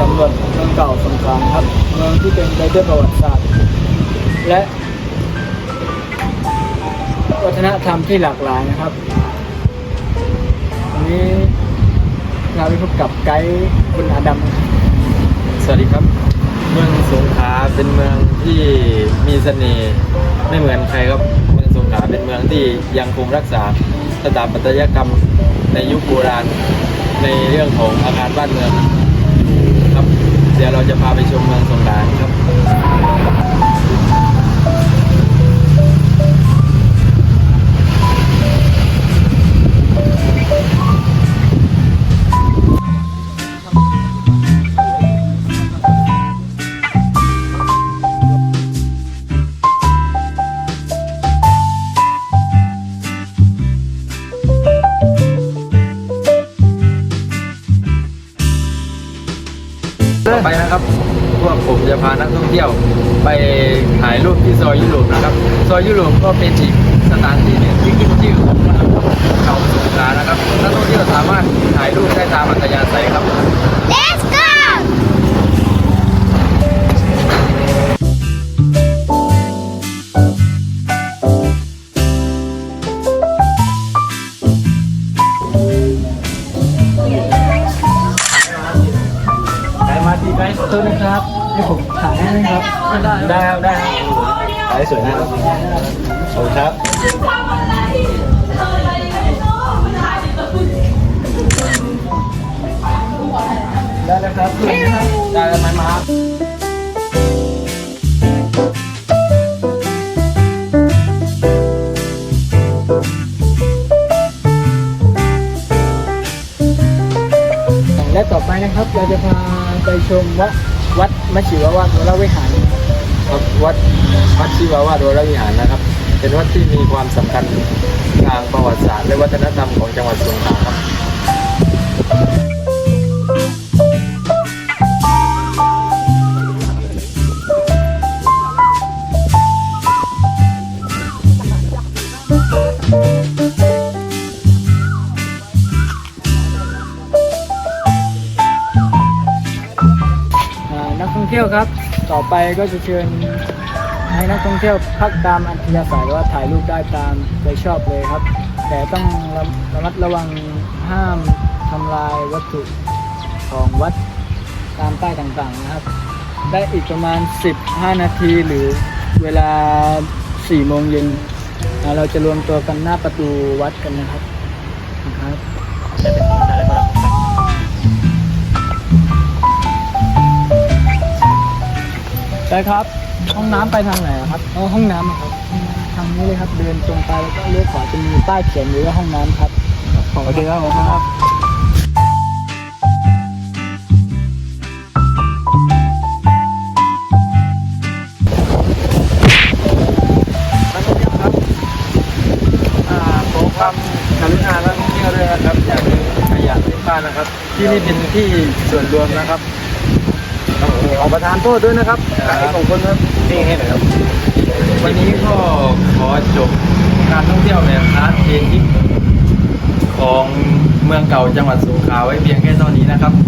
สำรวจเมืองเก่าสงขลาครับเมืองที่เป็นไปด้วยประวัติศาสตร์ และวัฒนธรรมที่หลากหลายนะครับวันนี้เราไปพบกับไกด์คุณอาดัมสวัสดีครับ เมืองสงขลาเป็นเมืองที่มีเสน่ห์ไม่เหมือนใครครับ เมืองสงขลาเป็นเมืองที่ยังคงรักษาสถาปัตยกรรมในยุคโบราณในเรื่องของอาคารบ้านเมือง เดี๋ยวเราจะพาไปชมเมืองสงขลาครับ นะครับ พวกผมจะพานักท่องเที่ยวไปถ่ายรูปที่ซอยยุโรปนะครับ ซอยยุโรปก็เป็นอีกสถานที่หนึ่งที่ขึ้นชื่อของเมืองเก่าสงขลานะครับนักท่องเที่ยวสามารถถ่ายรูปได้ตามอัธยาศัยครับ โทษนะครับให้ผมถ่ายให้ไหมครับ ได้ได้ครับได้ครับถ่ายสวยนะครับขอบคุณครับได้แล้วครับได้ครับได้แล้วไหมมา นะครับ เราจะพาไปชมวัดวัดมัชิวาวาดวรวิหารครับวัดวัดชิวาวาดวรวิหารนะครับ เป็นวัดที่มีความสำคัญทางประวัติศาสตร์และวัฒนธรรมของจังหวัดสงขลาครับ ท่องเที่ยวครับ ต่อไปก็จะเชิญให้นักท่องเที่ยวพักตามอัธยาศัยว่าถ่ายรูปได้ตามใจชอบเลยครับ แต่ต้องระระมัดระวังห้ามทำลายวัตถุของวัดตามป้ายต่างๆนะครับ ได้อีกประมาณ 15 นาทีหรือเวลา 4 โมงเย็นเราจะรวมตัวกันหน้าประตูวัดกันนะครับนะครับ ใช่ครับ ห้องน้ำไปทางไหนอะครับอ๋อห้องน้ำอะครับห้องน้ำทางนี้เลยครับเดินตรงไปแล้วก็เลี้ยวขวาจะมีป้ายเขียนอยู่ว่าห้องน้ำครับ โอเคครับผมครับ นักท่องเที่ยวครับอ่าขอความกรุณานักท่องเที่ยวด้วยนะครับอย่าทิ้งขยะทิ้งบ้านนะครับ ที่นี่เป็นที่ส่วนรวมนะครับ ขอประทานโทษด้วยนะครับการของคนครับนี่ให้หน่อยครับ วันนี้ก็ขอจบการท่องเที่ยวแบบอาร์ตเทนทิปของเมืองเก่าจังหวัดสงขลาไว้เพียงแค่เท่านี้นะครับอ่า